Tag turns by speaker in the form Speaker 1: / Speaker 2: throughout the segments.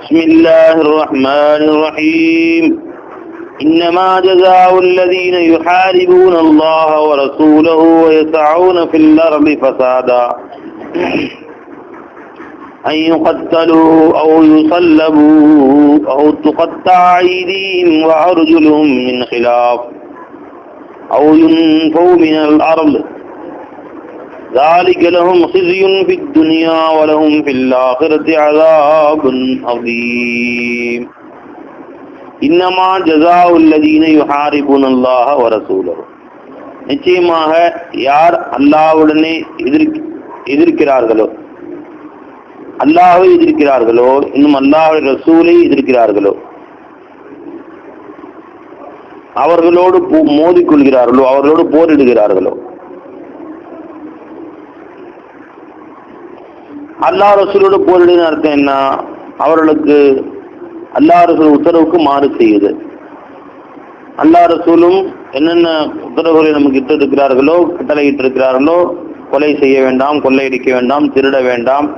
Speaker 1: بسم الله الرحمن الرحيم. إنما جزاء الذين يحاربون الله ورسوله ويسعون في الأرض فسادا. أن يقتلوا أو يصلبوا أو تقطع أيديهم وأرجلهم من خلاف أو ينفوا من الأرض ذلك لهم خزي في الدنيا ولهم في الآخرة عذاب عظيم إنما جزاء الذين يحاربون الله ورسوله நிச்சயமாக யார் அல்லாஹ்வுடனே எதிர்க்க எதிர்க்கிறார்களோ அல்லாஹ்வை எதிர்க்கிறார்களோ இன்னும் அல்லாஹ்வுடைய ரசூலை எதிர்க்கிறார்களோ அவர்களோடு போ- மோதிக்கொள்கிறார்களோ அவர்களோடு போரிடுகிறார்களோ அல்லாஹ் ரசூலோட போரிடின அர்த்தம் என்ன? அவர்களுக்கு அல்லாஹ் ரசூல் உத்தரவுக்கு மாறு செய்யுது. அல்லாஹ் ரசூலும் என்னென்ன உத்தரவுகளை நமக்கு இட்டு இருக்கிறார்களோ கட்டளை இருக்கிறார்களோ கொலை செய்ய வேண்டாம் கொள்ளையடிக்க வேண்டாம் திருட வேண்டாம்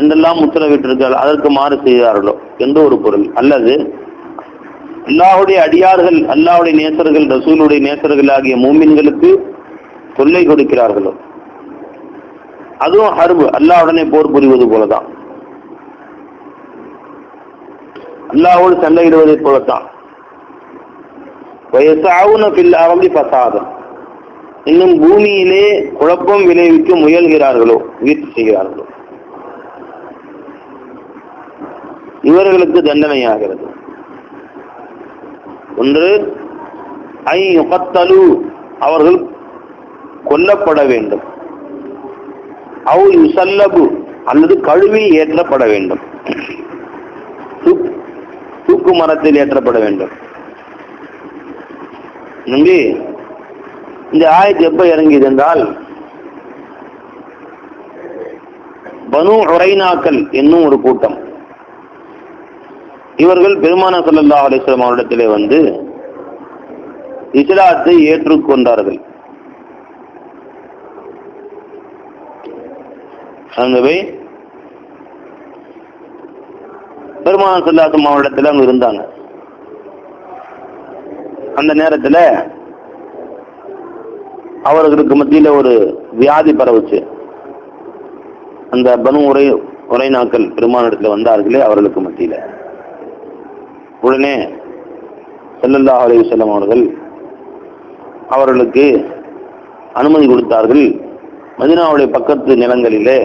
Speaker 1: என்றெல்லாம் உத்தரவிட்டிருக்கிறார்கள். அதற்கு மாறு செய்கிறார்களோ எந்த ஒரு பொருள். அல்லது அல்லாஹுடைய அடியார்கள் அல்லாஹுடைய நேசர்கள் ரசூலுடைய நேசர்கள் ஆகிய மூமின்களுக்கு தொல்லை கொடுக்கிறார்களோ? அதுவும் ஹர்பு. அல்லாவுடனே போர் புரிவது போலதான். அல்லாஹோடு சண்டையிடுவதை போலத்தான். வயசாவுன அரபி பசாதம் இன்னும் பூமியிலே குழப்பம் விளைவிக்க முயல்கிறார்களோ முயற்சி செய்கிறார்களோ. இவர்களுக்கு தண்டனையாகிறது. ஒன்று ஐ அவர்கள் கொல்லப்பட வேண்டும். அவு யுசல்லபு அல்லது கழுவி ஏற்றப்பட வேண்டும். தூக்கு- மரத்தில் ஏற்றப்பட வேண்டும். நம்பி இந்த ஆயத்து எப்ப இறங்கியது என்றால் பனு உரைனாக்கள் என்னும் ஒரு கூட்டம். இவர்கள் பெருமான சொல்லல்லா அலிஸ்லாம் அவரிடத்திலே வந்து இஸ்லாத்தை ஏற்றுக்கொண்டார்கள். அங்கவே பெருமான சல்லாசம் மாவட்டத்தில் அங்கே இருந்தாங்க. அந்த நேரத்தில் அவர்களுக்கு மத்தியில் ஒரு வியாதி பரவுச்சு. அந்த பனு உரை உரை நாட்கள் பெருமானிடத்தில் வந்தார்களே அவர்களுக்கு மத்தியில். உடனே செல்லல்லா அலைஹி செல்லம் அவர்கள் அவர்களுக்கு அனுமதி கொடுத்தார்கள். மதினாவுடைய பக்கத்து நிலங்களிலே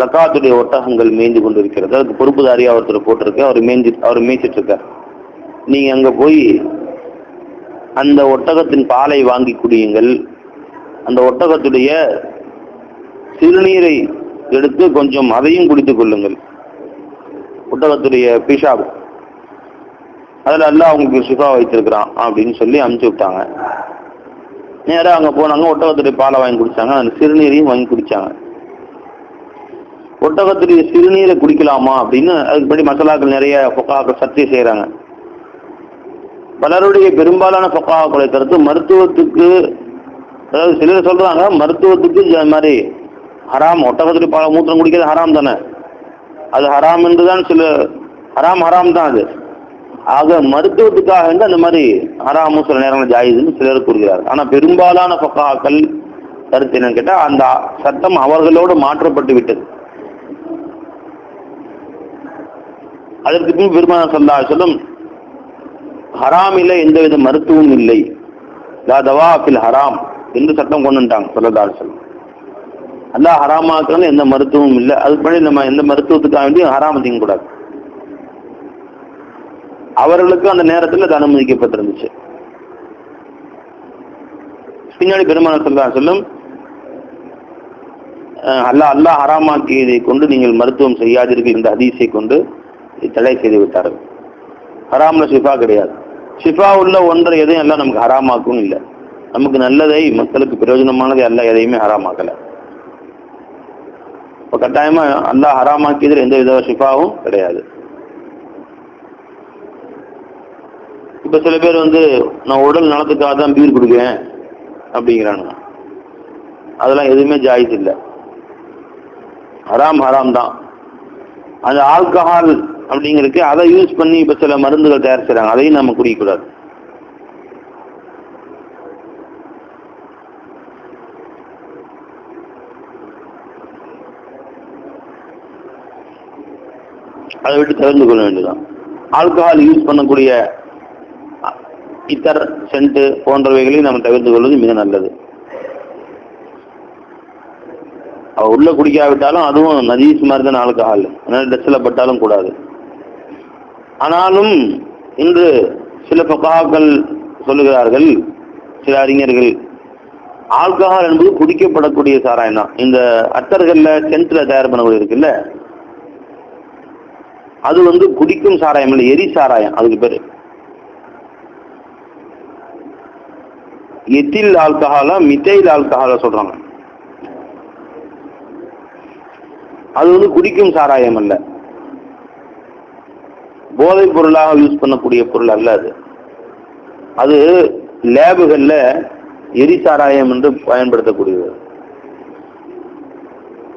Speaker 1: ஜக்காத்துடைய ஒட்டகங்கள் மேய்ந்து கொண்டிருக்கிறது. அதுக்கு பொறுப்புதாரியா ஒருத்தர் போட்டிருக்கு. அவர் மேய்ஞ்சி அவர் மேய்ச்சிட்டு இருக்கார் நீங்க அங்க போய் அந்த ஒட்டகத்தின் பாலை வாங்கி குடியுங்கள். அந்த ஒட்டகத்துடைய சிறுநீரை எடுத்து கொஞ்சம் அதையும் குடித்துக் கொள்ளுங்கள். ஒட்டகத்துடைய பிஷாப் அதில் எல்லாம் அவங்களுக்கு சுகா வைத்திருக்கிறான் அப்படின்னு சொல்லி அனுப்பிச்சு விட்டாங்க. நேராக அங்கே போனாங்க. ஒட்டகத்துடைய பாலை வாங்கி குடித்தாங்க அந்த சிறுநீரையும் வாங்கி குடித்தாங்க ஒட்டகத்துடைய சிறுநீரை குடிக்கலாமா அப்படின்னு அதுக்கு படி மசாலாக்கள் நிறைய பொக்காக்கள் சர்ச்சை செய்கிறாங்க பலருடைய பெரும்பாலான பொக்காக்களை கருத்து மருத்துவத்துக்கு அதாவது சிலர் சொல்றாங்க மருத்துவத்துக்கு இந்த மாதிரி ஹராம் ஒட்டகத்துடைய பல மூத்திரம் குடிக்கிறது ஹராம் தானே. அது ஹராம் என்றுதான் சில ஹராம் ஹராம் தான் அது. ஆக மருத்துவத்துக்காக வந்து அந்த மாதிரி ஹராமும் சில நேரங்கள் ஜாயிதுன்னு சிலர் கூறுகிறார்கள் ஆனால் பெரும்பாலான பக்காக்கள் கருத்து என்னன்னு கேட்டால் அந்த சட்டம் அவர்களோடு மாற்றப்பட்டு விட்டது. அதற்கு பின் பெருமான சொல்லா சொல்லும் ஹராமில எந்தவித மருத்துவம் இல்லை. தவா ஹராம் என்று சட்டம் கொண்டு வந்துட்டாங்க சொல்லதா சொல்லும் அல்லாஹ் ஹராமாக்குறது எந்த மருத்துவமும் இல்லை. அதுக்கு முன்னாடி நம்ம எந்த மருத்துவத்துக்காக வேண்டியும் ஹராம் திங்கக்கூடாது அவர்களுக்கும் அந்த நேரத்தில் அது அனுமதிக்கப்பட்டிருந்துச்சு. பின்னாடி பெருமான சொல்லா சொல்லும் அஹ் அல்லாஹ் அல்லாஹ் ஹராமாக்கியதை கொண்டு நீங்கள் மருத்துவம் செய்யாதீர்கள் இந்த ஹதீஸை கொண்டு தடை செய்து விட்டார்கள். ஹராமில் ஷிஃபா கிடையாது. ஷிஃபா உள்ள ஒன்றை எதையும் எல்லாம் நமக்கு ஹராமாக்கும் இல்லை. நமக்கு நல்லதை மக்களுக்கு பிரயோஜனமானதை எல்லாம் எதையுமே ஹராமாக்கல. இப்போ கட்டாயமா அல்லா ஹராமாக்கியதில் எந்த வித ஷிஃபாவும் கிடையாது. இப்போ சில பேர் வந்து நான் உடல் நலத்துக்காக தான் பீர் கொடுக்குறேன் அப்படிங்கிறானுங்க அதெல்லாம் எதுவுமே ஜாயிஸ் இல்லை. ஹராம் ஹராம் தான். அந்த ஆல்கஹால் அப்படிங்கிறதுக்கு அதை யூஸ் பண்ணி இப்போ சில மருந்துகள் தயார் செய்கிறாங்க அதையும் நம்ம குடிக்கக்கூடாது. அதை விட்டு தெரிந்து கொள்ள வேண்டியதான் ஆல்கஹால் யூஸ் பண்ணக்கூடிய இத்தர் சென்ட் போன்றவைகளையும் நம்ம தவிர்த்து கொள்வது மிக நல்லது. அவள் உள்ளே குடிக்காவிட்டாலும் அதுவும் நதீஸ் மாதிரி தான் ஆல்கஹால் அதனால் ட்ரெஸ்ஸில் பட்டாலும் கூடாது. ஆனாலும் இன்று சில பகாக்கள் சொல்லுகிறார்கள் சில அறிஞர்கள். ஆல்கஹால் என்பது குடிக்கப்படக்கூடிய சாராயம் தான். இந்த அத்தர்கள்ல சென்ட்ல தயார் பண்ணக்கூடிய இருக்குல்ல? அது வந்து குடிக்கும் சாராயம் இல்லை எரி சாராயம் அதுக்கு பேரு. எத்தில் ஆல்கஹாலா மித்தைல் ஆல்கஹாலா சொல்றாங்க. அது வந்து குடிக்கும் சாராயம் அல்ல. போதைப் பொருளாக யூஸ் பண்ணக்கூடிய பொருள் அல்ல அது. அது லேபுகளில் எரி சாராயம் என்று பயன்படுத்தக்கூடியது.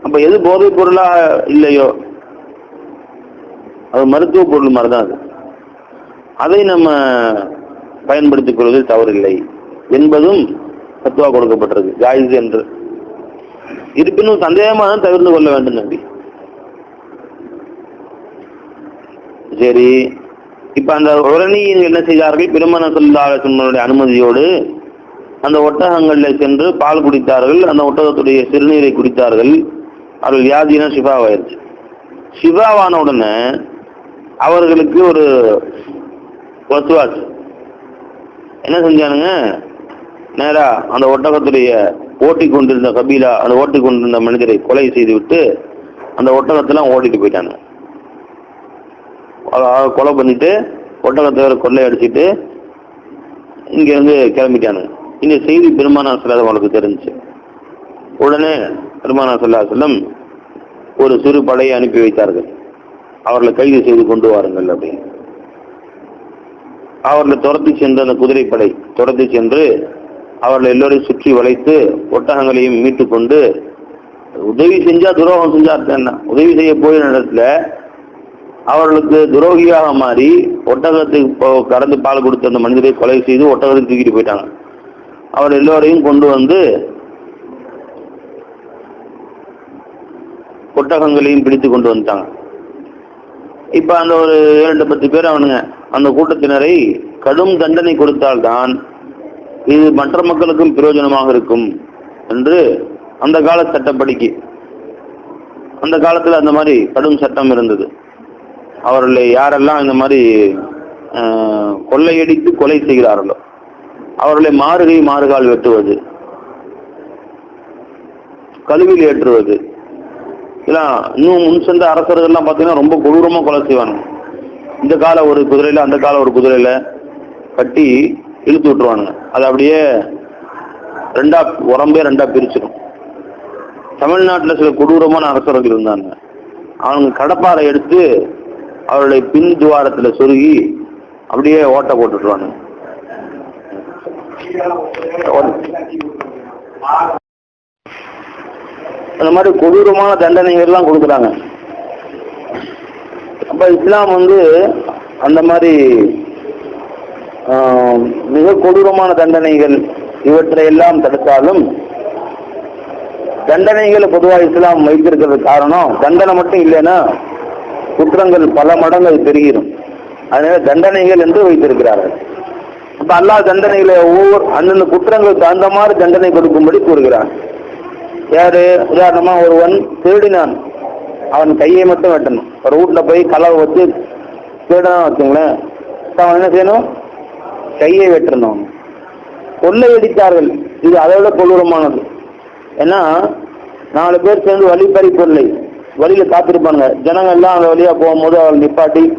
Speaker 1: அப்ப எது போதைப் பொருளாக இல்லையோ அது மருத்துவ பொருள் மாதிரி தான் அது. அதை நம்ம பயன்படுத்திக் கொள்வதில் தவறில்லை என்பதும் தத்துவா கொடுக்கப்பட்டிருக்கு. ஜாயிஸ் என்று. இருப்பினும் சந்தேகமாக தான் தவிர்த்து கொள்ள வேண்டும் நம்பி சரி. இப்ப அந்த உரணியில் என்ன செய்தார்கள்? பெருமன சொல்லாளர்களுடைய அனுமதியோடு அந்த ஒட்டகங்களில் சென்று பால் குடித்தார்கள். அந்த ஒட்டகத்துடைய சிறுநீரை குடித்தார்கள். அவர்கள் வியாதினா சிவாவாயிருச்சு சிவாவான உடனே அவர்களுக்கு ஒரு வசுவாச்சு என்ன செஞ்சானுங்க? நேரா அந்த ஒட்டகத்துடைய ஓட்டி கொண்டிருந்த கபீலா அந்த ஓட்டி கொண்டிருந்த மனிதரை கொலை செய்து விட்டு அந்த ஒட்டகத்தெல்லாம் ஓட்டிட்டு போயிட்டாங்க கொலை பண்ணிட்டு ஒட்டகத்தை கொள்ளை அடிச்சுட்டு இங்கேருந்து கிளம்பிட்டானுங்க. இந்த செய்தி பெருமானா சொல்லாத அவங்களுக்கு தெரிஞ்சுச்சு. உடனே பெருமானா சொல்லா செல்லம் ஒரு சிறு படையை அனுப்பி வைத்தார்கள். அவர்களை கைது செய்து கொண்டு வாருங்கள் அப்படின்னு. அவர்களை துரத்தி சென்று அந்த குதிரைப்படை துரத்தி சென்று அவர்களை எல்லோரையும் சுற்றி வளைத்து ஒட்டகங்களையும் மீட்டு கொண்டு உதவி செஞ்சா துரோகம் செஞ்சா என்ன? உதவி செய்ய போய் இடத்துல அவர்களுக்கு துரோகியாக மாறி ஒட்டகத்துக்கு போ- கறந்து பால் கொடுத்த அந்த மனிதரை கொலை செய்து ஒட்டகத்தை தூக்கிட்டு போயிட்டாங்க. அவர் எல்லோரையும் கொண்டு வந்து ஒட்டகங்களையும் பிடித்து கொண்டு வந்துட்டாங்க. இப்ப அந்த ஒரு இரண்டு பத்து பேர் அவனுங்க அந்த கூட்டத்தினரை கடும் தண்டனை கொடுத்தால்தான் இது மற்ற மக்களுக்கும் பிரயோஜனமாக இருக்கும் என்று அந்த கால சட்டப்படிக்கு அந்த காலத்தில் அந்த மாதிரி கடும் சட்டம் இருந்தது. அவர்களை யாரெல்லாம் இந்த மாதிரி கொள்ளையடித்து கொலை செய்கிறார்களோ அவர்களை மாறுகை மாறுகால் வெட்டுவது கழுவில் ஏற்றுவது இதெல்லாம் இன்னும் முன் சென்ற அரசர்கள்லாம் பார்த்தீங்கன்னா ரொம்ப கொடூரமாக கொலை செய்வானுங்க இந்த கால ஒரு குதிரையில் அந்த கால ஒரு குதிரையில் கட்டி இழுத்து விட்டுருவானுங்க. அது அப்படியே ரெண்டா உடம்பே ரெண்டா பிரிச்சிடும் தமிழ்நாட்டில் சில கொடூரமான அரசர்கள் இருந்தாங்க. அவங்க கடப்பாறை எடுத்து அவருடைய பின் துவாரத்துல சொருகி அப்படியே ஓட்ட போட்டுட்டுருவானுங்க அந்த மாதிரி கொடூரமான தண்டனைகள்லாம் கொடுக்குறாங்க. அப்ப இஸ்லாம் வந்து அந்த மாதிரி மிக கொடூரமான தண்டனைகள் இவற்றை எல்லாம் தடுத்தாலும் தண்டனைகளை பொதுவாக இஸ்லாம் வைத்திருக்கிறது காரணம் தண்டனை மட்டும் இல்லைன்னா குற்றங்கள் பல மடங்கு அது பெருகிடும். அதனால தண்டனைகள் என்று வைத்திருக்கிறார்கள். அப்ப அல்லா தண்டனைகளை ஒவ்வொரு அந்தந்த குற்றங்களுக்கு தகுந்த மாதிரி தண்டனை கொடுக்கும்படி கூறுகிறான். யாரு? உதாரணமா ஒருவன் திருடினான் அவன் கையை மட்டும் வெட்டணும். ஒரு வீட்டில் போய் கலவை வச்சு திருடனா வச்சுங்களேன். அவன் என்ன செய்யணும்? கையை வெட்டணும். அவன். கொள்ளையடித்தார்கள் இது அதை விட கொடூரமானது. ஏன்னா நாலு பேர் சேர்ந்து வழிப்பறி பொருளை வழியில காத்திருப்பாங்க ஜனங்கள் எல்லாம் அந்த வழியா போகும்போது அவள் நிப்பாட்டி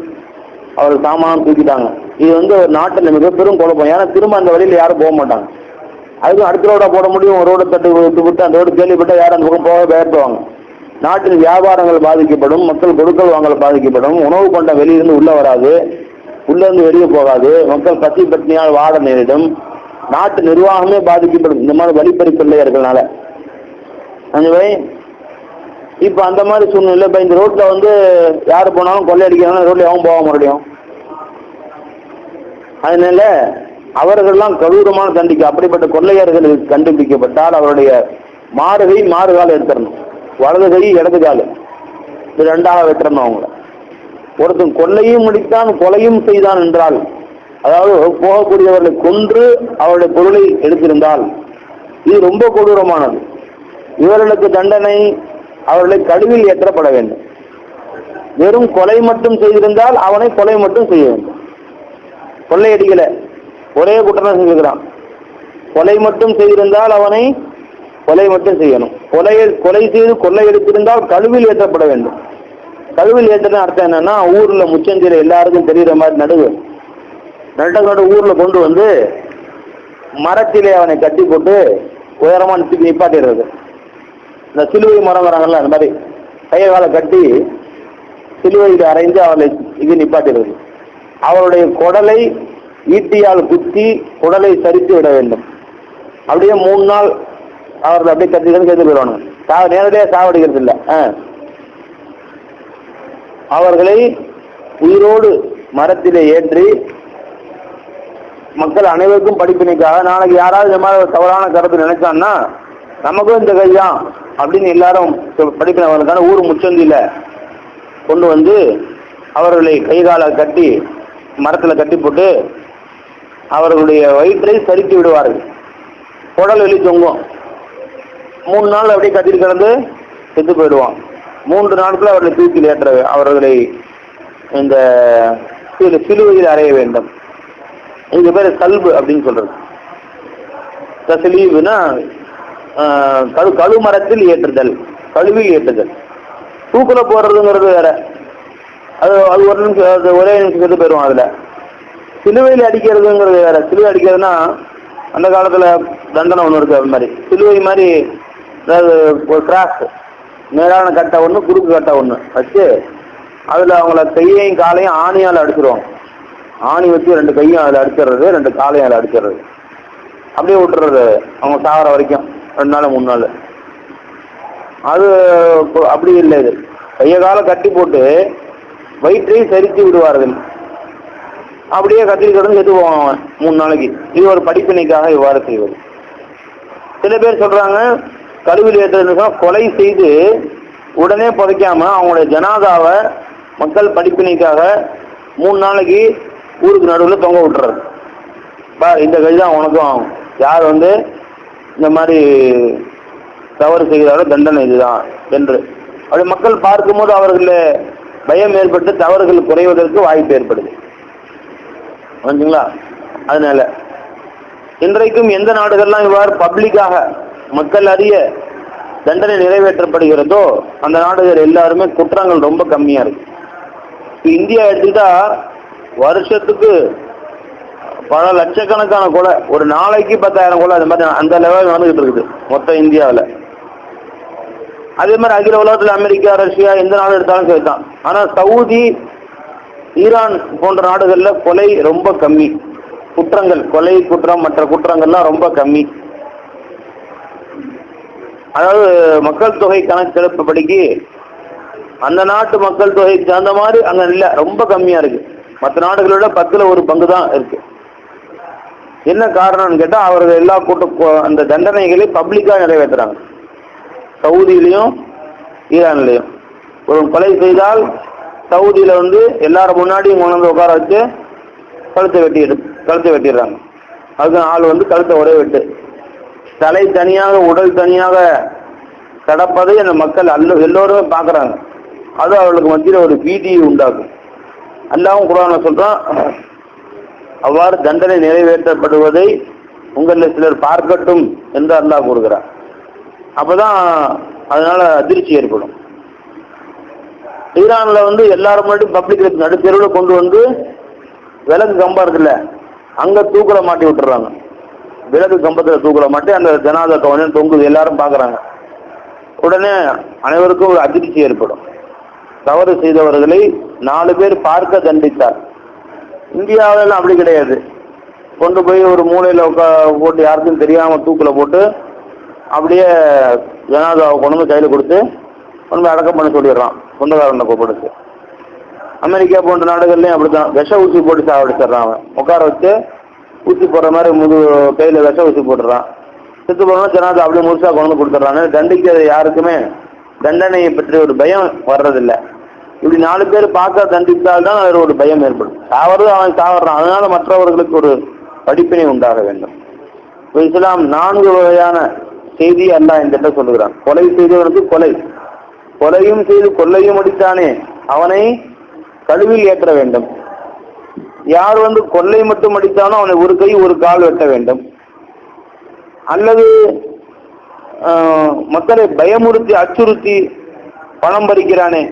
Speaker 1: அவர் சாமானம் தூக்கிட்டாங்க. இது வந்து ஒரு நாட்டில் மிக பெரும் குழப்பம். ஏன்னா திரும்ப அந்த வழியில யாரும் போக மாட்டாங்க. அதுக்கும் அடுத்த ரோட போட முடியும். ஒரு ரோட தட்டு விட்டு விட்டு அந்த ரோடு கேள்விப்பட்டா யாரும் அந்த பக்கம் போக பயப்படுவாங்க. நாட்டின் வியாபாரங்கள் பாதிக்கப்படும். மக்கள் கொடுக்கல் வாங்கல் பாதிக்கப்படும். உணவு கொண்ட வெளியிருந்து உள்ள வராது. உள்ளிருந்து வெளியே போகாது. மக்கள் பசி பட்டினியால் வாட நேரிடும். நாட்டு நிர்வாகமே பாதிக்கப்படும். இந்த மாதிரி வழிப்பறி அந்த ஆகவே இப்ப அந்த மாதிரி சூழ்நிலை இப்ப இந்த ரோட்ல வந்து யாரு போனாலும் கொள்ளையடிக்கிறாங்க ரோட்ல எவன் போக மறுபடியும் அதனால அவர்கள்லாம் கடூரமான தண்டிக்கு அப்படிப்பட்ட கொள்ளையர்கள் கண்டுபிடிக்கப்பட்டால் அவருடைய மாறுகை மாறுகால எடுத்துடணும் வலது கை இடது கால் இது ரெண்டாக வெட்டணும் அவங்கள. ஒருத்தன் கொள்ளையும் முடித்தான் கொலையும் செய்தான் என்றால் அதாவது போகக்கூடியவர்களை கொன்று அவருடைய பொருளை எடுத்திருந்தால் இது ரொம்ப கொடூரமானது. இவர்களுக்கு தண்டனை அவர்களை கழுவில் ஏற்றப்பட வேண்டும். வெறும் கொலை மட்டும் செய்திருந்தால் அவனை கொலை மட்டும் செய்ய வேண்டும். கொள்ளையடிக்கல ஒரே குற்றம் செஞ்சுக்கிறான் கொலை மட்டும் செய்திருந்தால் அவனை கொலை மட்டும் செய்யணும். கொலை கொலை செய்து கொள்ளையடித்திருந்தால் கழுவில் ஏற்றப்பட வேண்டும். கழுவில் ஏற்றன அர்த்தம் என்னன்னா ஊர்ல முச்சந்திர எல்லாருக்கும் தெரியுற மாதிரி நடுவு. நடுக்கோட ஊர்ல கொண்டு வந்து மரத்திலே அவனை கட்டி போட்டு உயரமா நிறுத்தி நிப்பாட்டிடுறது. இந்த சிலுவை மரம் வராங்கல்ல அந்த மாதிரி கையை காலை கட்டி சிலுவையில் அரைந்து அவளை இது நிப்பாட்டிடுறது அவருடைய குடலை ஈட்டியால் குத்தி குடலை சரித்து விட வேண்டும். அப்படியே மூணு நாள் அவர்கள் அப்படியே கத்திக்கிறது கேட்டு போயிடுவாங்க சாவ நேரடியாக சாவடிக்கிறது இல்லை. ஆ. அவர்களை உயிரோடு மரத்திலே ஏற்றி மக்கள் அனைவருக்கும் படிப்பினைக்காக நாளைக்கு யாராவது இந்த மாதிரி தவறான கருத்து நினைச்சான்னா நமக்கும் இந்த கைதான் அப்படின்னு எல்லாரும் படிப்பினவர்களுக்கான ஊர் முச்சந்தியில் கொண்டு வந்து அவர்களை கைகால கட்டி மரத்தில் கட்டி போட்டு அவர்களுடைய வயிற்றை சரித்து விடுவார்கள். குடல் வெளி தொங்கும். மூணு நாள் அப்படியே கத்திட்டு கிடந்து செத்து போயிடுவான். மூன்று நாட்கள் அவர்களை தூக்கில் ஏற்ற அவர்களை இந்த சிலுவையில் அறைய வேண்டும். இது பேர் கல்பு அப்படின்னு சொல்றது. தசலீவுனா கழு கழுமரத்தில் ஏற்றுதல் கழுவில் ஏற்றுதல். தூக்குல போடுறதுங்கிறது வேற. அது அது ஒரு நிமிஷம் அது ஒரே நிமிஷம் செத்து போயிடும் அதில். சிலுவையில் அடிக்கிறதுங்கிறது வேற. சிலுவை அடிக்கிறதுனா அந்த காலத்தில் தண்டனை ஒன்று இருக்கு அது மாதிரி. சிலுவை மாதிரி அதாவது ஒரு கிராஸ் நேரான கட்டை ஒன்று குறுக்கு கட்டை ஒன்று வச்சு அதில் அவங்கள கையையும் காலையும் ஆணியால் அடிச்சிருவாங்க. ஆணி வச்சு ரெண்டு கையும் அதில் அடிச்சிடுறது ரெண்டு காலையும் அதில் அடிச்சிடுறது. அப்படியே விட்டுறது அவங்க சாகிற வரைக்கும். ரெண்டு நாள் மூணு நாள். அது இப்போ அப்படி இல்லை இது. கைய காலம் கட்டி போட்டு வயிற்றை சரித்து விடுவார்கள் அப்படியே கத்திரி கடந்து செத்து போவான் அவன் மூணு நாளைக்கு. இது ஒரு படிப்பினைக்காக இவ்வாறு செய்வது. சில பேர் சொல்றாங்க கருவில் ஏற்றுறது கொலை செய்து உடனே புதைக்காம அவங்களுடைய ஜனாதாவை மக்கள் படிப்பினைக்காக மூணு நாளைக்கு ஊருக்கு நடுவில் தொங்க விட்டுறது பார் இந்த கழிதான் தான் உனக்கும் ஆகும். யார் வந்து இந்த மாதிரி தவறு செய்கிறாரோ தண்டனை இதுதான் என்று. அப்படி மக்கள் பார்க்கும்போது அவர்கள பயம் ஏற்பட்டு தவறுகள் குறைவதற்கு வாய்ப்பு ஏற்படுது. புரிஞ்சுங்களா? அதனால இன்றைக்கும் எந்த நாடுகள்லாம் இவ்வாறு பப்ளிக்காக மக்கள் அறிய தண்டனை நிறைவேற்றப்படுகிறதோ அந்த நாடுகள் எல்லாருமே குற்றங்கள் ரொம்ப கம்மியா இருக்கு. இப்போ இந்தியா எடுத்துக்கிட்டா வருஷத்துக்கு பல லட்சக்கணக்கான கொலை. ஒரு நாளைக்கு பத்தாயிரம் கொலை. அது மாதிரி அந்த லெவலில் நடந்துகிட்டு இருக்குது. மொத்த இந்தியாவில். அதே மாதிரி அகில உலகத்தில் அமெரிக்கா ரஷ்யா எந்த நாடு எடுத்தாலும் சரி தான் ஆனா சவுதி ஈரான் போன்ற நாடுகளில் கொலை ரொம்ப கம்மி. குற்றங்கள் கொலை குற்றம் மற்ற குற்றங்கள்லாம் ரொம்ப கம்மி. அதாவது மக்கள் தொகை கணக்கெடுப்புப்படிக்கு அந்த நாட்டு மக்கள் தொகைக்கு தகுந்த மாதிரி அங்க இல்லை. ரொம்ப கம்மியா இருக்கு. மற்ற நாடுகளோட பத்தில் ஒரு பங்கு தான் இருக்கு. என்ன காரணம்னு கேட்டா அவர்கள் எல்லா கூட்ட அந்த தண்டனைகளை பப்ளிக்கா நிறைவேற்றுறாங்க சவுதியிலையும் ஈரான்லையும். ஒரு கொலை செய்தால் சவுதியில வந்து எல்லாரும் முன்னாடியும் கொண்டு வந்து உட்கார வச்சு கழுத்தை வெட்டி கழுத்தை வெட்டிடுறாங்க. அதுக்கு ஆள் வந்து கழுத்தை ஒரே வெட்டு. தலை தனியாக உடல் தனியாக கடப்பதை அந்த மக்கள் அல்ல எல்லோருமே பார்க்குறாங்க. அது அவர்களுக்கு மத்தியில் ஒரு பீதியை உண்டாக்கும். அல்லாவும் குரான சொல்கிறான் அவ்வாறு தண்டனை நிறைவேற்றப்படுவதை உங்களில் சிலர் பார்க்கட்டும் என்று அல்லாஹ் கூறுகிறார். அப்பதான் அதனால அதிர்ச்சி ஏற்படும். ஈரான்ல வந்து எல்லாரும் முன்னாடி பப்ளிக் நடு தெருவில் கொண்டு வந்து விலகு கம்பம் இருக்குல்ல அங்க தூக்குல மாட்டி விட்டுறாங்க. விலகு கம்பத்தில் தூக்குல மாட்டி அந்த ஜனாத கவனம் தொங்குது எல்லாரும் பாக்குறாங்க உடனே அனைவருக்கும் ஒரு அதிர்ச்சி ஏற்படும். தவறு செய்தவர்களை நாலு பேர் பார்க்க தண்டித்தார். இந்தியாவில அப்படி கிடையாது. கொண்டு போய் ஒரு மூலையில் உட்கா போட்டு யாருக்கும் தெரியாமல் தூக்கில் போட்டு அப்படியே ஜனாதாவை கொண்டு வந்து கையில் கொடுத்து கொண்டு போய் அடக்கம் பண்ண சொல்லிடுறான். சொந்தக்காரனை கூப்பிடுச்சு அமெரிக்கா போன்ற நாடுகள்லையும் அப்படித்தான். விஷ ஊசி போட்டு சாவடிச்சிடுறான் அவன். உட்கார வச்சு ஊசி போடுற மாதிரி முது கையில் விஷ ஊசி போட்டுறான். செத்து போறோம்னா ஜனாதா அப்படியே முழுசாக கொண்டு வந்து கொடுத்துட்றாங்க தண்டிக்கிற யாருக்குமே தண்டனையை பற்றி ஒரு பயம் வர்றதில்லை. இப்படி நாலு பேர் பார்க்க தண்டித்தால்தான் அதில் ஒரு பயம் ஏற்படும். சாவது அவன் சாவறான். அதனால மற்றவர்களுக்கு ஒரு படிப்பினை உண்டாக வேண்டும். இஸ்லாம் நான்கு வகையான செய்தி அல்ல என்கிட்ட சொல்லுகிறான். கொலை செய்தவனுக்கு கொலை. கொலையும் செய்து கொள்ளையும் அடித்தானே அவனை கழுவில் ஏற்ற வேண்டும். யார் வந்து கொள்ளை மட்டும் அடித்தானோ அவனை ஒரு கை ஒரு கால் வெட்ட வேண்டும். அல்லது மக்களை பயமுறுத்தி அச்சுறுத்தி பணம் பறிக்கிறானே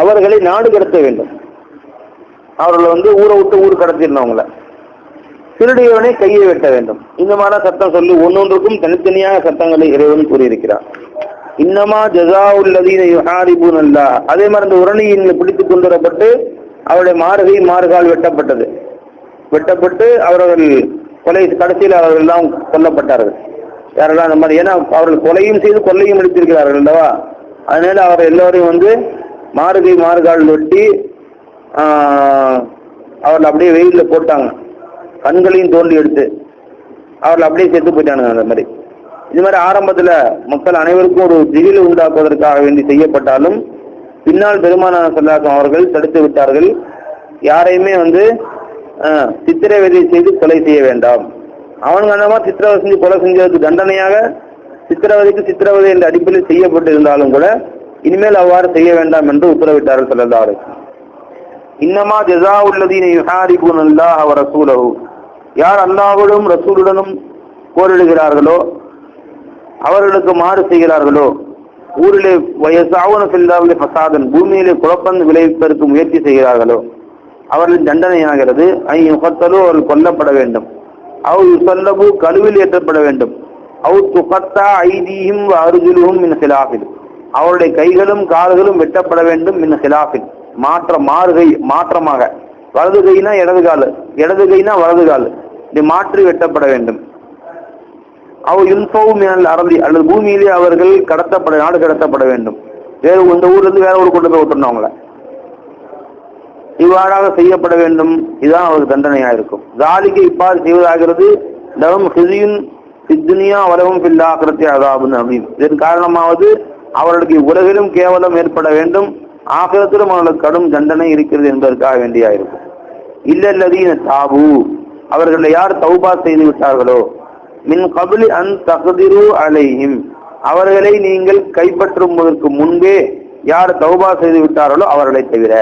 Speaker 1: அவர்களை நாடு கடத்த வேண்டும். அவர்களை வந்து ஊரை விட்டு ஊர் கடத்திடணும் அவங்கள திருடியவனை கையை வெட்ட வேண்டும். இந்த மாதிரி சட்டம் சொல்லி ஒன்னொன்றுக்கும் தனித்தனியாக சட்டங்களை இறைவன் கூறியிருக்கிறார். இன்னமா ஜசா உள்ளதீன யுஹாரிபூன் அல்லா அதே மாதிரி அந்த உரணியின் பிடித்து கொண்டு வரப்பட்டு அவருடைய மாறுகை மாறுகால் வெட்டப்பட்டது. வெட்டப்பட்டு அவர்கள் கொலை கடைசியில் அவர்கள் தான் கொல்லப்பட்டார்கள். யாரெல்லாம் அந்த மாதிரி ஏன்னா அவர்கள் கொலையும் செய்து கொள்ளையும் அடித்திருக்கிறார்கள் அல்லவா? அதனால அவர் எல்லோரையும் வந்து மாறுகை மாறுகால் வெட்டி அவர்கள் அப்படியே வெயிலில் போட்டாங்க. கண்களையும் தோண்டி எடுத்து. அவர்கள் அப்படியே செத்து போயிட்டானுங்க அந்த மாதிரி. இது மாதிரி ஆரம்பத்தில் மக்கள் அனைவருக்கும் ஒரு திகில் உண்டாக்குவதற்காக வேண்டி செய்யப்பட்டாலும் பின்னால் பெருமானான சல்லாசம் அவர்கள் தடுத்து விட்டார்கள். யாரையுமே வந்து ஆஹ், சித்திரவதை செய்து கொலை செய்ய வேண்டாம். அவனுங்க அந்த மாதிரி சித்திரவதை செஞ்சு கொலை செஞ்சதுக்கு தண்டனையாக சித்திரவதைக்கு சித்திரவதை என்ற அடிப்படையில் செய்யப்பட்டு இருந்தாலும் கூட இனிமேல் அவ்வாறு செய்ய வேண்டாம் என்று உத்தரவிட்டார்கள் சொல்லல்லாரு இன்னமா ஜெசா உள்ளதீன யுஹாரிபுன் அல்லாஹ் அவர் ரசூலஹு யார் அல்லாஹுடனும் ரசூலுடனும் போரிடுகிறார்களோ அவர்களுக்கு மாறு செய்கிறார்களோ ஊரிலே வயசாவன செல்லாவிலே பசாதன் பூமியிலே குழப்பம் விளைவிப்பதற்கு முயற்சி செய்கிறார்களோ அவர்களின் தண்டனையாகிறது. ஐ முகத்தலோ அவர்கள் கொல்லப்பட வேண்டும். அவ் சொல்லபு கழுவில் ஏற்றப்பட வேண்டும். அவு துகத்தா ஐதீயும் அருஜுலும் மின் சிலாஃபில் அவருடைய கைகளும் கால்களும் வெட்டப்பட வேண்டும் மின் ஹிலாஃபின். மாற்ற மாறுகை மாற்றமாக. வலது கைனா இடது கால். இடது கைனா வலது கால். இப்படி மாற்றி வெட்டப்பட வேண்டும். அவ யுன்ஃபவும் மினல் அரளி அல்லது பூமியிலே அவர்கள் கடத்தப்பட நாடு கடத்தப்பட வேண்டும். வேறு இந்த ஊர்ல இருந்து வேற ஊர் கொண்டு போய் விட்டுறணும் அவங்கள. இவ்வாறாக செய்யப்பட வேண்டும். இதுதான் அவருக்கு தண்டனையா இருக்கும். ஜாலிக்கு இப்பாறு செய்வதாகிறது. தவம் ஹிசியுன் சித்துனியா வலவும் பில்லாக்கிரத்தை அதாபுன்னு அப்படின்னு இதன் காரணமாவது அவர்களுக்கு உலகிலும் கேவலம் ஏற்பட வேண்டும். ஆகிரத்திலும் அவர்களுக்கு கடும் தண்டனை இருக்கிறது என்பதற்காக வேண்டியா இருக்கும் இல்லல்லதீன தாபு அவர்களை யார் தௌபா செய்து விட்டார்களோ? மின் கபிலி அன் தகுதிரு அலையும் அவர்களை நீங்கள் கைப்பற்றுவதற்கு முன்பே யார் தௌபா செய்து விட்டார்களோ அவர்களை தவிர.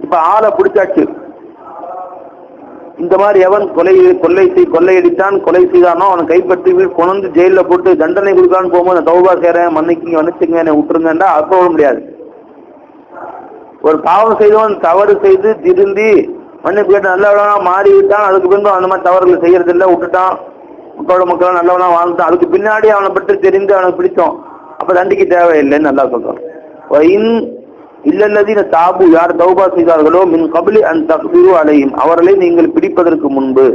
Speaker 1: இப்ப ஆளை பிடிச்சாச்சு. இந்த மாதிரி எவன் கொலை கொள்ளை செய் கொள்ளையடித்தான் கொலை செய்தானோ அவனை கைப்பற்றி வீடு கொண்டு ஜெயிலில் போட்டு தண்டனை கொடுக்கலான்னு போகும்போது தௌபா செய்றேன் மன்னிக்குங்க மன்னிச்சுங்க என்னை விட்டுருங்கன்னா அப்போ விட முடியாது. ஒரு பாவம் செய்தவன் தவறு செய்து திருந்தி மன்னிப்பு கேட்டு நல்லவனா மாறி விட்டான் அதுக்கு பின்பு அந்த மாதிரி தவறுகள் செய்யறது இல்லை விட்டுட்டான். மக்களோட மக்களா நல்லவனா வாழ்ந்துட்டான். அதுக்கு பின்னாடி அவனை பற்றி தெரிந்து அவனுக்கு பிடிச்சோம் அப்போ தண்டிக்கு தேவையில்லைன்னு நல்லா சொல்கிறான் இல்லல்லதீன தாபு யார் தௌபா செய்தார்களோ மின் கபிலி அன் தக்திரு அலையும் அவர்களை நீங்கள் பிடிப்பதற்கு முன்பு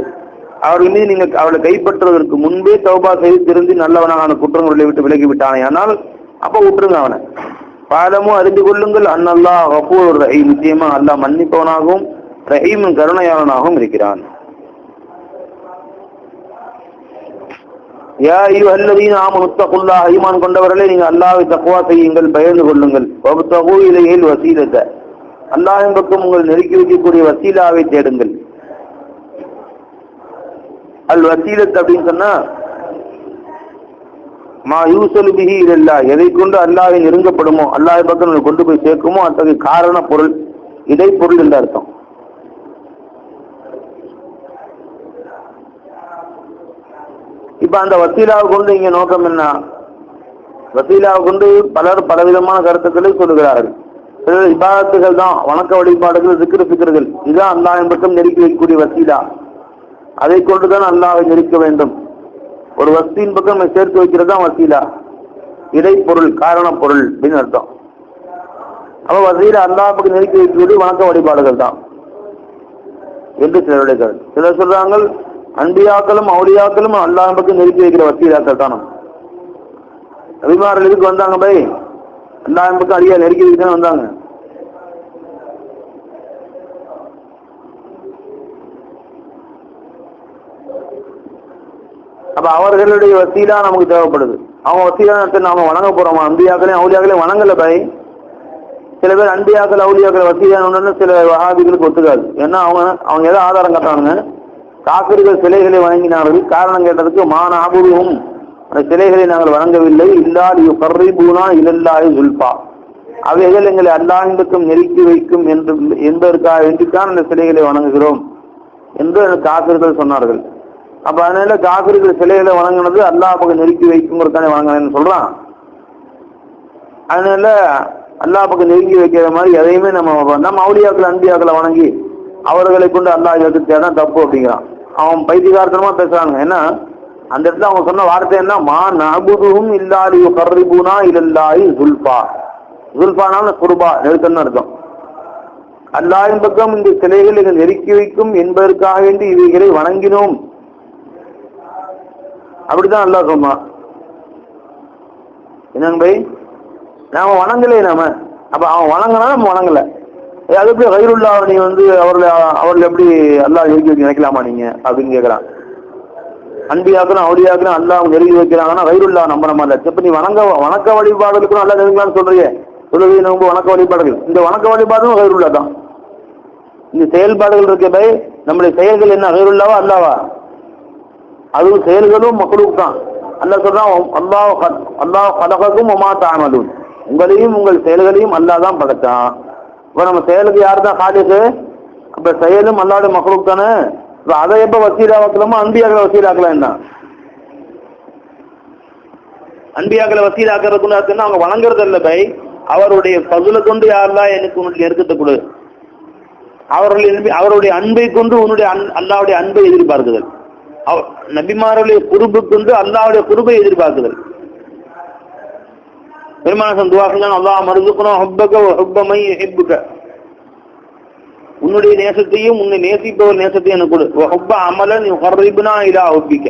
Speaker 1: அவர்கள் மீது நீங்கள் அவளை கைப்பற்றுவதற்கு முன்பே தௌபா செய்து திருந்தி நல்லவனான குற்றங்களை விட்டு விலகி விட்டானே ஆனால் அப்ப விட்டுருங்க அவனை. பாலமும் அறிந்து கொள்ளுங்கள் அன்னல்லா கபூர் ரஹீம். நிச்சயமா அல்லாஹ் மன்னிப்பவனாகவும் ரஹீமும் கருணையாளனாகவும் இருக்கிறான். யா ஐயுஹல்லதீன ஆமனு தகுல்லாஹ் ஈமான் கொண்டவர்களே நீங்க அல்லாவை தக்குவா செய்யுங்கள் பயந்து கொள்ளுங்கள். வப்தகு இலையில் வசீலத்தை. அல்லாஹ்வின் பக்கம் உங்கள் நெருக்கி வைக்கக்கூடிய வசீலாவை தேடுங்கள். அல் வசீலத் அப்படின்னு சொன்னா மா யூசலு பிஹி எதை கொண்டு அல்லாவை நெருங்கப்படுமோ அல்லாஹ் பக்கம் உங்களை கொண்டு போய் சேர்க்குமோ அத்தகைய காரண பொருள் இடைப்பொருள் என்று அர்த்தம். இப்ப அந்த வசீலாவை கொண்டு இங்க நோக்கம் என்ன? வசீலாவை கொண்டு பலர் பலவிதமான கருத்துக்களை சொல்லுகிறார்கள். சிலர் இபாதத்துகள் தான் வணக்க வழிபாடுகள் சிக்கிரு சிக்கர்கள் இதுதான் அல்லாவின் பக்கம் நெருக்கி வைக்கக்கூடிய வசீலா. அதை கொண்டுதான் அல்லாவை நெருக்க வேண்டும். ஒரு வசதியின் பக்கம் நம்ம சேர்த்து வைக்கிறது தான் வசீலா. இடைப்பொருள் காரண பொருள் அப்படின்னு அர்த்தம். அப்போ வசீலா அல்லாஹ் பக்கம் நெருக்கி வைக்கக்கூடிய வணக்க வழிபாடுகள் தான். என்று சிலருடைய கருத்து. சிலர் சொல்றாங்க அன்பியாக்களும் அவுளியாக்களும் அல்லாஹ் பக்கம் நெருக்கி வைக்கிற வசீலாக்கள் தானும் நபிமார்கள் இதுக்கு வந்தாங்க பை ரெண்டாயிரம் பக்கம் அடியா நெருக்கி வைக்கணும் வந்தாங்க. அப்ப அவர்களுடைய வசீலா நமக்கு தேவைப்படுது. அவங்க வசீலா நாம வணங்க போறோம்? அம்பியாக்களையும் அவுளியாக்களையும் வணங்கல பை சில பேர் அன்பியாக்கள் அவுளியாக்கள் வசீலான சில வகாபிகளுக்கு ஒத்துக்காது. ஏன்னா அவங்க அவங்க எதை ஆதாரம் கட்டுறாங்க காக்கர்கள் சிலைகளை வணங்கினார்கள். காரணம் கேட்டதுக்கு மான ஆபுருவும் அந்த சிலைகளை நாங்கள் வணங்கவில்லை. இல்லால் கர்ரிபூனா இல்லல்லாய் சுல்பா அவைகள் எங்களை அல்லாஹின் நெருக்கி வைக்கும் என்று என்பதற்காக வேண்டித்தான் அந்த சிலைகளை வணங்குகிறோம் என்று காக்கர்கள் சொன்னார்கள். அப்ப அதனால காக்கர்கள் சிலைகளை வணங்கினது அல்லாஹ் பக்கம் நெருக்கி வைக்குங்கிறதானே வணங்கினேன்னு சொல்றான். அதனால அல்லாஹ் பக்கம் நெருங்கி வைக்கிற மாதிரி எதையுமே நம்ம நம்ம அவுளியாக்கள் அன்பியாக்களை வணங்கி அவர்களை கொண்டு அல்லாஹ் எதிர்த்தா தப்பு அப்படிங்கிறான். அவன் பைத்தியகாரத்தனமா பேசுறாங்க. ஏன்னா அந்த இடத்துல அவங்க சொன்ன வார்த்தை என்ன? மா நபுதுவும் இல்லாலி கர்ரிபூனா இல்லல்லாஹி சுல்பா சுல்பானால குருபா. நெருக்கம்னு அர்த்தம். அல்லாயின் பக்கம் இந்த சிலைகள் எங்கள் நெருக்கி வைக்கும் என்பதற்காக வேண்டி இவைகளை வணங்கினோம். அப்படிதான் அல்லா சொன்னான். என்னங்க பை? நாம வணங்கலையே நாம. அப்ப அவன் வணங்கினா நம்ம அது எப்படி கயிறுல்லா நீ வந்து அவர்களை அவர்களை எப்படி அல்லாஹ் நெருக்கி வைக்க நினைக்கலாமா நீங்க? அப்படின்னு கேட்கறான் அன்பியாக்கணும் அவளியாக்கணும் அல்லா அவங்க நெருங்கி வைக்கிறாங்கன்னா கயிறுல்லா நம்ப நம்ம இப்ப நீ வணங்க வணக்க வழிபாடுகளுக்கும் நல்லா நெருங்கலாம்னு சொல்றியே. தொழுகை நோம்பு வணக்க வழிபாடுகள். இந்த வணக்க வழிபாடும் கயிறுல்லா தான். இந்த செயல்பாடுகள் இருக்க பை நம்முடைய செயல்கள் என்ன? கயிறுல்லாவா அல்லாவா? அதுவும் செயல்களும் மக்களுக்கு தான். அல்லா சொல்றான் அல்லாஹ் அல்லா அல்லாஹ் கலகக்கும் ஒமா உங்களையும் உங்கள் செயல்களையும் அல்லாஹ் தான் இப்ப நம்ம செயலுக்கு யார் தான் காலிக்கு அப்ப செயலும் அல்லாவுடைய மக்களுக்கு தானே? இப்ப அதை எப்ப வசீலாக்கலாமோ அன்பியாக்களை வசீலாக்கலாம் என்ன அன்பியாக்களை வசீலாக்கிறதுக்குன்னு இருக்குன்னா அவங்க வணங்குறது இல்ல பை. அவருடைய பகுல கொண்டு யாரெல்லாம் எனக்கு உன்னுடைய நெருக்கத்தை கொடு. அவர்கள் அவருடைய அன்பை கொண்டு உன்னுடைய அன்- அல்லாவுடைய அன்பை எதிர்பார்க்குதல். அவ- நபிமாருடைய குறுப்பு கொண்டு அல்லாவுடைய குறுப்பை எதிர்பார்க்குதல். பெருமானசன் துவாசன் அல்லா மருதுக்கணும் ஹப்பக ஹப்பமை ஹிப்புக உன்னுடைய நேசத்தையும் உன்னை நேசிப்பவர் நேசத்தையும் எனக்கு கொடு. ஹப்ப அமலன் ஹொரிபுனா இதா ஹப்பிக்க.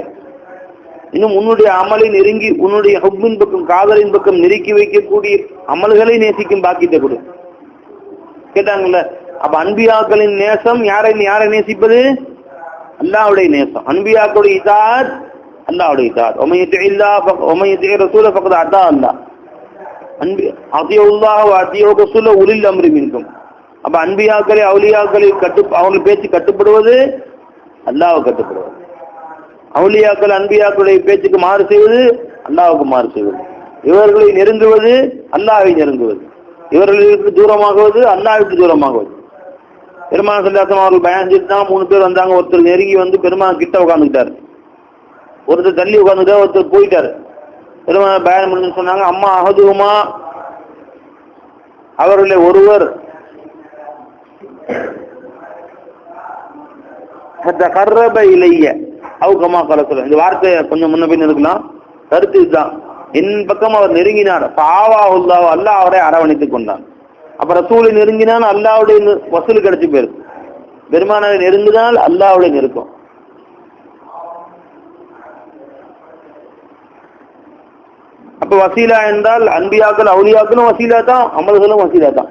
Speaker 1: இன்னும் உன்னுடைய அமலை நெருங்கி உன்னுடைய ஹொப்பின் பக்கம் காதலின் பக்கம் நெருக்கி வைக்கக்கூடிய அமல்களை நேசிக்கும் பாக்கியத்தை கொடு. கேட்டாங்கல்ல அப்ப அன்பியாக்களின் நேசம் யாரை யாரை நேசிப்பது? அல்லாவுடைய நேசம். அன்பியாக்களுடைய இதாத் அல்லாவுடைய இதாத். ஒமையத்தை இல்லா ஒமையத்தை ரசூல பக்கத்து அத்தா அல்லா அன்பி அதியுல்லாஹ் அதியோ ரசூல உலில் அம்ரி மின்கும். அப்ப அன்பியாக்களை அவுலியாக்களை கட்டு அவங்க பேச்சு கட்டுப்படுவது அல்லாவை கட்டுப்படுவது. அவுலியாக்கள் அன்பியாக்களுடைய பேச்சுக்கு மாறு செய்வது அல்லாவுக்கு மாறு செய்வது. இவர்களை நெருங்குவது அல்லாவை நெருங்குவது. இவர்களுக்கு தூரமாகுவது அல்லாவிற்கு தூரமாகுவது. பெருமான சல்லாசம் அவர்கள் பயன் தான் மூணு பேர் வந்தாங்க. ஒருத்தர் நெருங்கி வந்து பெருமாள் கிட்ட உட்காந்துக்கிட்டாரு ஒருத்தர் தள்ளி உட்காந்துட்டா ஒருத்தர் போயிட்டாரு. பெருமான பயன் முடிஞ்சு சொன்னாங்க. அம்மா அகதுமா அவர்களை ஒருவர் கர்ரப இலைய. அவுக்கமா கலத்துல இந்த வார்த்தையை கொஞ்சம் முன்ன பின் இருக்கலாம். கருத்து இதுதான். என் பக்கம் அவர் நெருங்கினார். பாவா உள்ளாவோ அல்லாஹ் அவரை அரவணைத்துக் கொண்டான். அப்ப ரசூலை நெருங்கினால் அல்லாவுடைய வசூல் கிடைச்சு போயிருக்கு. பெருமானாரை நெருங்கினால் அல்லாவுடைய நெருக்கம். அப்ப வசீலா என்றால் அன்பியாக்கள் அவுலியாக்களும் வசீலா தான் அமல்களும் வசீலா தான்.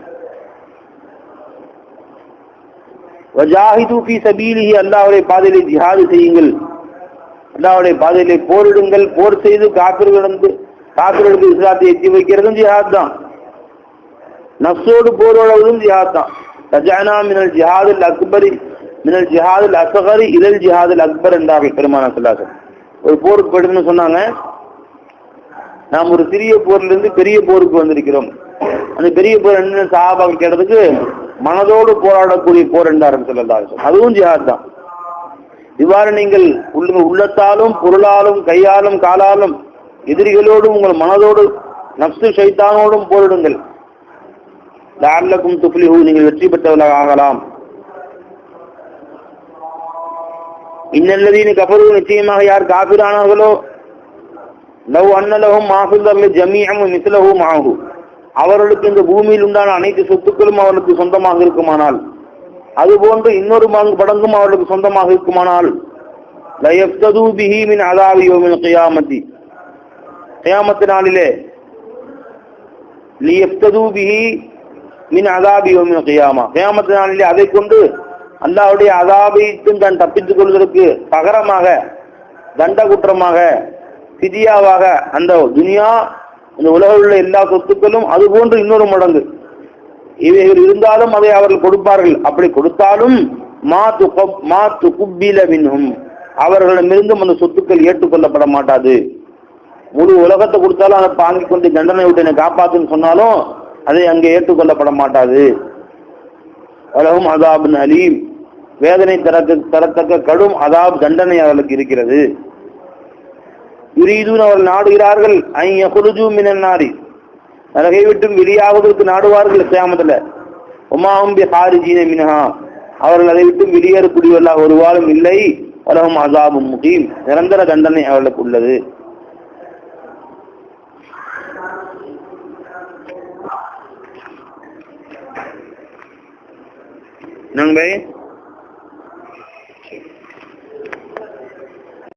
Speaker 1: வஜாஹிது ஃபீ சபீலிஹி அல்லாஹ்வுடைய பாதையிலே ஜிஹாது செய்யுங்கள். அல்லாஹ்வுடைய பாதையிலே போரிடுங்கள். போர் செய்து காப்பிர்களுக்கு காப்பிர்களுக்கு இஸ்லாத்தை எத்தி வைக்கிறதும் ஜிஹாத் தான். நஃப்ஸோடு போராடுவதும் ஜிஹாத் தான். ரஜானா மினல் ஜிஹாதுல் அக்பரி மினல் ஜிஹாதுல் அசகரி இதல் ஜிஹாதுல் அக்பர் என்றார்கள் பெருமான சொல்லாசன் ஒரு போருக்கு போயிடுன்னு சொன்னாங்க. நாம் ஒரு சிறிய போர்ல இருந்து பெரிய போருக்கு வந்திருக்கிறோம். அந்த பெரிய போர் என்ன சாபாக்கள் கேட்டதுக்கு மனதோடு போராடக்கூடிய போர் என்றார்கள் சொல்லலாம் அதுவும் ஜிஹாத் தான். இவ்வாறு நீங்கள் உள்ள உள்ளத்தாலும் பொருளாலும் கையாலும் காலாலும் எதிரிகளோடும் உங்கள் மனதோடு நப்சு சைத்தானோடும் போரிடுங்கள். லால்லக்கும் துப்ளிஹூ நீங்கள் வெற்றி பெற்றவர்களாக ஆகலாம். இன்னல்லதீன கபரு நிச்சயமாக யார் காபிரானார்களோ லவ் அன்னலகும் மாசுல்லர்ல ஜமீஅம் மிஸ்லஹு மாஹு. அவர்களுக்கு இந்த பூமியில் உண்டான அனைத்து சொத்துக்களும் அவர்களுக்கு சொந்தமாக இருக்குமானால் அதுபோன்று இன்னொரு மடங்கு படங்கும் அவர்களுக்கு சொந்தமாக இருக்குமானால் லயஃப்தது பிஹி மின் அதாவி யௌமில் கியாமத்தி. கியாமத்து நாளிலே லியப்தது பிஹி மின் அதாபி யௌமில் கியாமா. கியாமத் நாளிலே அதை கொண்டு அல்லாஹ்வுடைய அதாபைத்தும் தான் தப்பித்துக் கொள்வதற்கு பகரமாக தண்ட குற்றமாக பிதியாவாக அந்த துனியா இந்த உலகில் உள்ள எல்லா சொத்துக்களும் அது போன்று இன்னொரு மடங்கு. இவைகள் இருந்தாலும் அதை அவர்கள் கொடுப்பார்கள். அப்படி கொடுத்தாலும் மா துகப் மா துகுப்பில மின்ஹும். அவர்களிடமிருந்தும் அந்த சொத்துக்கள் ஏற்றுக்கொள்ளப்பட மாட்டாது. முழு உலகத்தை கொடுத்தாலும் அதை வாங்கி கொண்டு தண்டனை விட்டு என்னை காப்பாத்துன்னு சொன்னாலும் அதை அங்கே ஏற்றுக்கொள்ளப்பட மாட்டாது. உலகம் அதாபின் அலீம். வேதனை தரக்க தரத்தக்க கடும் அதாப் தண்டனை அவர்களுக்கு இருக்கிறது. யுரீதுன் அவர்கள் நாடுகிறார்கள். ஐய குருஜு மினன்னாரி நரகை விட்டும் வெளியாவதற்கு நாடுவார்கள் கியாமத்துல. உமாவும் பி ஹாரிஜீன மினஹா. அவர்கள் அதை விட்டு வெளியேறக்கூடியவர்களாக ஒரு வாரம் இல்லை. உலகம் அசாபும் முகீம். நிரந்தர தண்டனை அவர்களுக்கு உள்ளது. என்னங்க